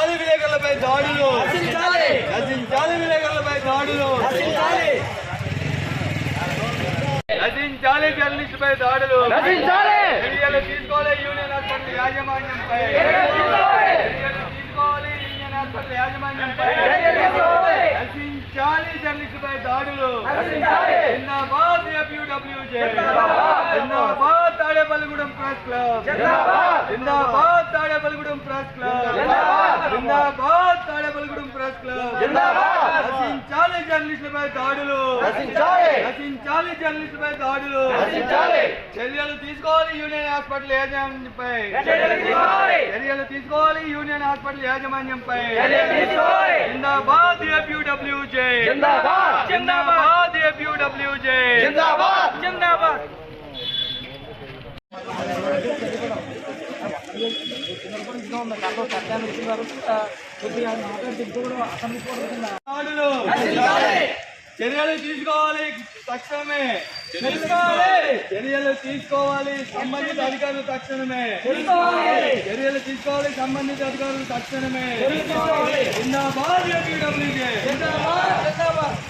నశించాలి విలేకరులపై దాడులు. నశించాలి విలేకరులపై దాడులు. నశించాలి జర్నలిస్టుపై దాడులు. చర్యలు తీసుకోవాలి యూనియన్ హాస్పిటల్ యాజమాన్యంపై. తీసుకోవాలి. యూనియన్ హాస్పిటల్ యాజమాన్యంపై. నశించాలి జర్నలిస్టుపై దాడులు. జిందాబాద్ ఏపీడబ్ల్యూజే జిందాబాద్. Tadepalligudem press club. జిందాబాద్. Tadepalligudem press club. నశించాలి జర్నలిస్టులపై దాడులు. నశించాలి. జర్నలిస్టులపై దాడులు. చర్యలు తీసుకోవాలి యూనియన్ హాస్పిటల్ యాజమాన్యంపై. చర్యలు తీసుకోవాలి. యూనియన్ హాస్పిటల్ యాజమాన్యంపై. జిందాబాద్ ఏపీడబ్ల్యూజే. జిందాబాద్. ఏపీడబ్ల్యూజే. జిందాబాద్. దాడులు చర్యలు తీసుకోవాలి తక్షణమే. చర్యలు తీసుకోవాలి సంబంధిత అధికారులు తక్షణమే. చర్యలు తీసుకోవాలి సంబంధిత అధికారులు తక్షణమే. జిందాబాద్ ఏపీడబ్ల్యూజే జిందాబాద్.